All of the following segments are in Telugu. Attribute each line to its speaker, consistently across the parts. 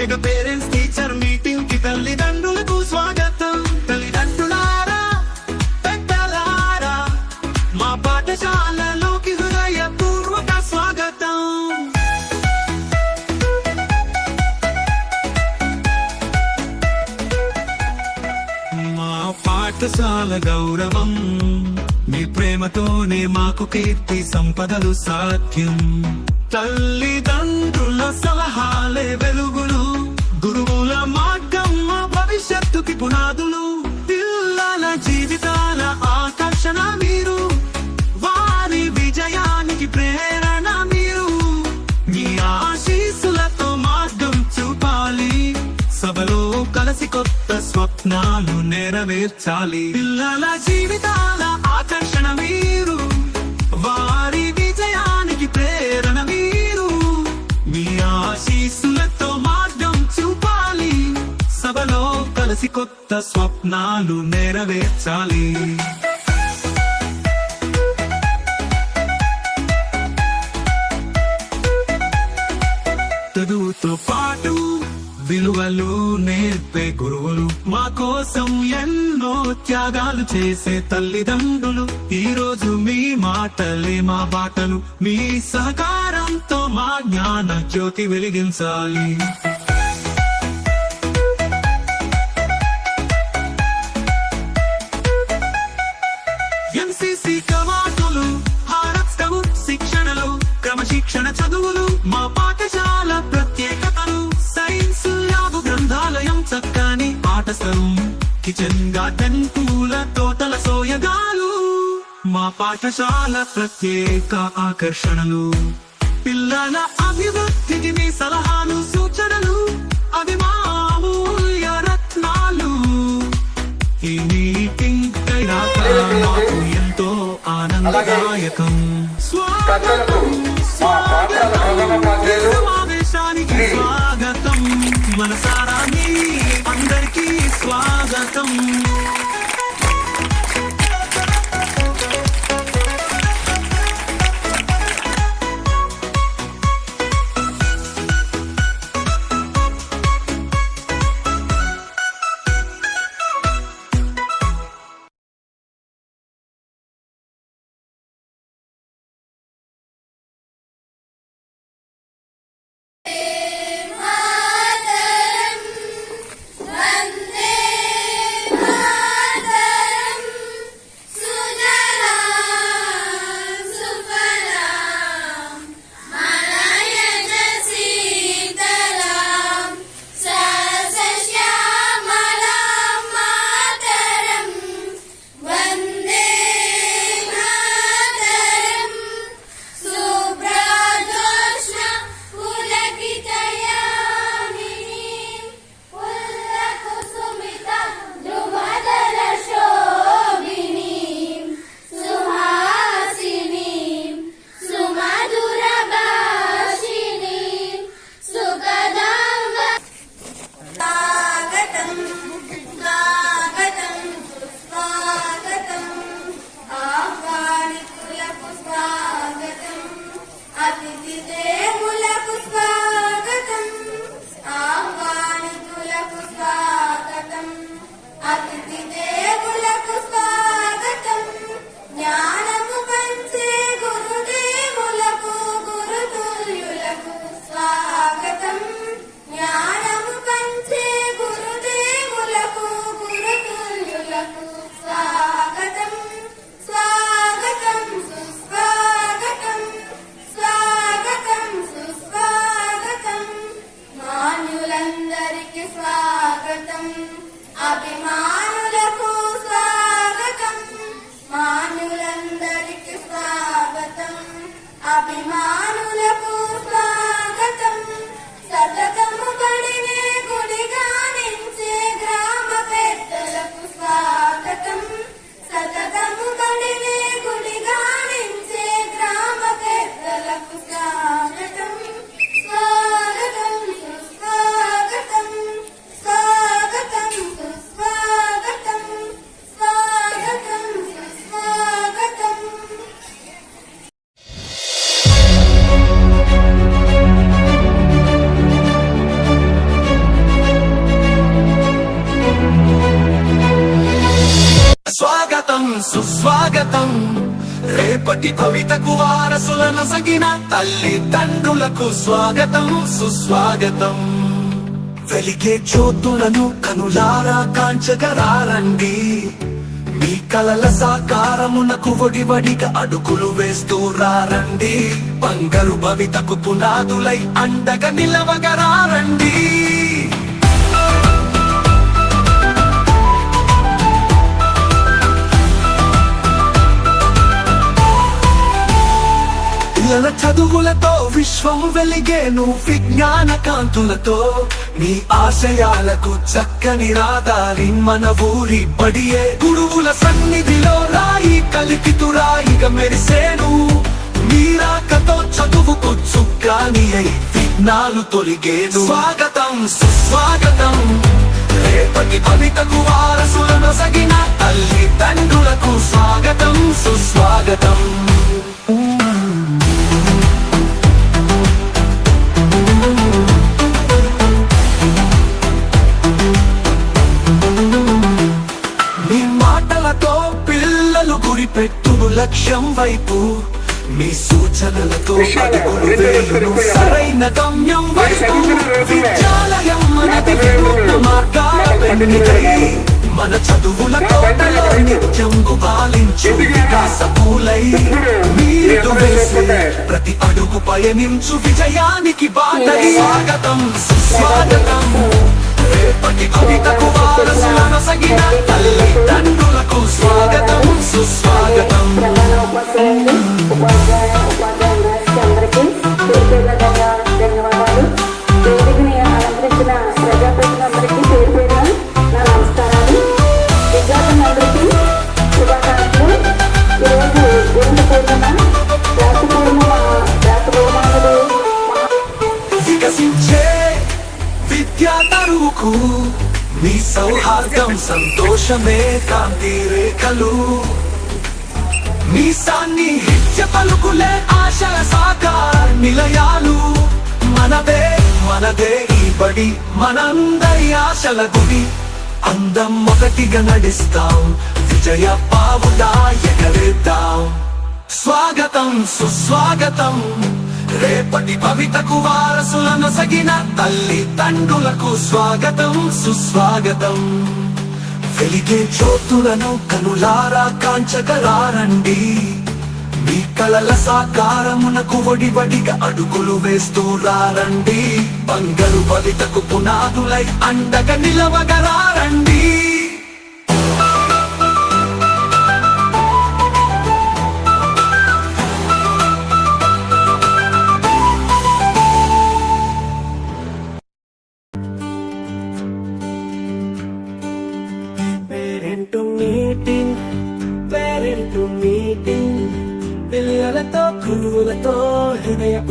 Speaker 1: మెగా పేరెంట్స్ టీచర్ మీటింగ్కి తల్లిదండ్రులకు స్వాగతం. తల్లిదండ్రులారా పెద్దలారా మా పాఠశాలలోకి హృదయపూర్వక స్వాగతం. మా పాఠశాల గౌరవం మీ ప్రేమతోనే మాకు కీర్తి సంపదలు సాధ్యం. తల్లిదండ్రుల సలహాలే వెలుగులు గురువుల మార్గం భవిష్యత్తుకి పునాదులు. పిల్లల జీవితాల ఆకర్షణ మీరు వారి విజయానికి ప్రేరణ మీరు. మీ ఆశీస్సులతో మార్గం చూపాలి. సభలో కలిసి కొత్త స్వప్నాలు నెరవేర్చాలి. పిల్లల జీవితాల ఆకర్షణ మీరు వారి ఆశీస్సులతో మార్గం చూపాలి. సభలో కలిసి కొత్త స్వప్నాలు నెరవేర్చాలి. చదువుతో పాటు విలువలు నేర్పే గురువులు మా కోసం ఎన్నో త్యాగాలు చేసే తల్లిదండ్రులు. ఈ రోజు మీ మాటలే మా బాటలు మీ సహకారం జ్ఞాన జ్యోతి వెలిగించాలి. ఎంసీసీ కవాతులు భారత్ స్కౌట్ శిక్షణలు క్రమశిక్షణ చదువులు మా పాఠశాల ప్రత్యేకతలు సైన్స్ ల్యాబ్ గ్రంథాలయం చక్కని పాఠస్థలం కిచెన్ గార్డెన్ పూల తోటల సోయగాలు మా పాఠశాల ప్రత్యేక ఆకర్షణలు. పిల్లల అభివృద్ధికి మీ సలహాలు సూచనలు అవి మా అమూల్య రత్నాలు. ఈ మీటింగ్ మాకు ఎంతో ఆనందదాయకం. స్వాగతం సమావేశానికి స్వాగతం. మనసారా అందరికీ స్వాగతం.
Speaker 2: అతిథిదేవులకు స్వాగతం
Speaker 3: రేపటి భవితకు వారసులను సగిన తల్లిదండ్రులకు స్వాగతం సుస్వాగతం. వెలిగే జ్యోతులను కనులారా కాంచగరారండి మీ కలల సాకారమునకు ఒడివడిగా అడుగులు వేస్తూ రారండి. బంగారు భవితకు పునాదులై అండగా నిలవగరారండి తన చదువులతో విశ్వం వెలిగేను విజ్ఞాన కాంతులతో. మీ ఆశయాలకు చక్కని రాదారి మన ఊరి బడియే. గురువుల సన్నిధిలో రాయి కలిపితురాయిగా మెరిసేను. మీరాకతో చదువుకు చుక్కాని అయి విఘ్నాలు తొలిగేను. స్వాగతం సుస్వాగతం. రేపటి భవితకు వారసులను సగిన తల్లి తండ్రులకు స్వాగతం సుస్వాగతం. లక్ష్యం వైపు మీ సూచనలతో అడుగులు వేయును సరైన గమ్యం వైపు విద్యాలయం మనది వినూత్న మార్గాల వెన్నికై మన చదువుల తోటలో నిత్యం గుబాలించు వికాస పూలై. మీరు వేసే ప్రతి అడుగు పయనించు విజయానికి బాటై స్వాగతం. సుస్వాగతం రేపటి భవితకు వారసులను సగిన తల్లి సౌహార్దం సంతోషమే కాంతి రేఖలు. మీ సాన్నిహిత్య పలుకులే ఆశల సాకార నిలయాలు. మనదే మనదే ఈ బడి మనందరి ఆశల గుడి. అందం ఒకటిగా నడిస్తాం విజయ పావుదా ఎగరేద్దాం. స్వాగతం సుస్వాగతం. రేపటి భవితకు వారసులను సగిన తల్లి తండ్రులకు స్వాగతం సుస్వాగతం. వెలిగే జ్యోతులను కనులారా కాంచగరారండి మీ కలల సాకారమునకు వడివడిగా అడుగులు వేస్తూ రారండి. బంగారు భవితకు పునాదులై అండగా నిలవగరారండి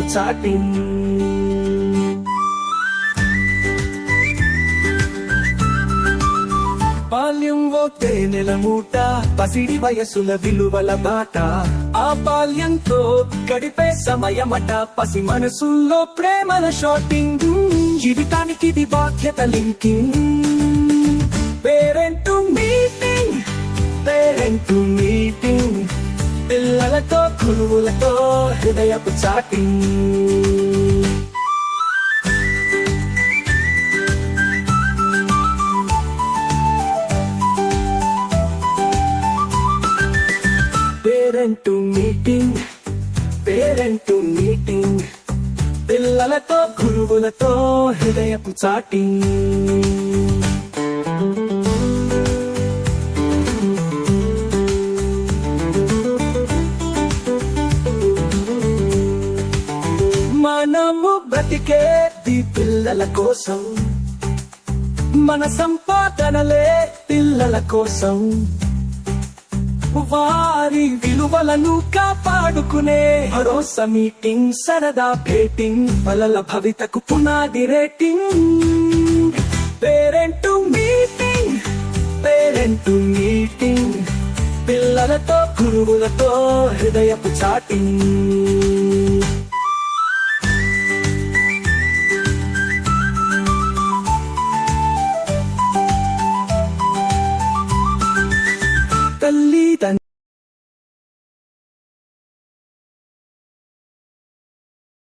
Speaker 3: హృదయపు చాటింగ్ బాల్యం ఓ తేనెల మూట పసిడి వయసుల విలువల బాట. ఆ బాల్యంతో గడిపే సమయమట పసి మనసుల్లో ప్రేమల షాపింగ్ జీవితానికి ఇది బాధ్యత linking. Parent meeting parent meeting. పిల్లలతో గురువులతో హృదయపు chatting parent meeting parent meeting. పిల్లలతో గురువులతో హృదయపు చాటింగ్ మనము బ్రతికేది పిల్లల కోసం. మన సంపాదనలే పిల్లల కోసం. వారి విలువలను కాపాడుకునే భరోసా మీటింగ్ సరదా భేటింగ్ పలల భవితకు పునాది rating. Parent meeting parent meeting. పిల్లలతో గురువులతో హృదయపు చాటింగ్.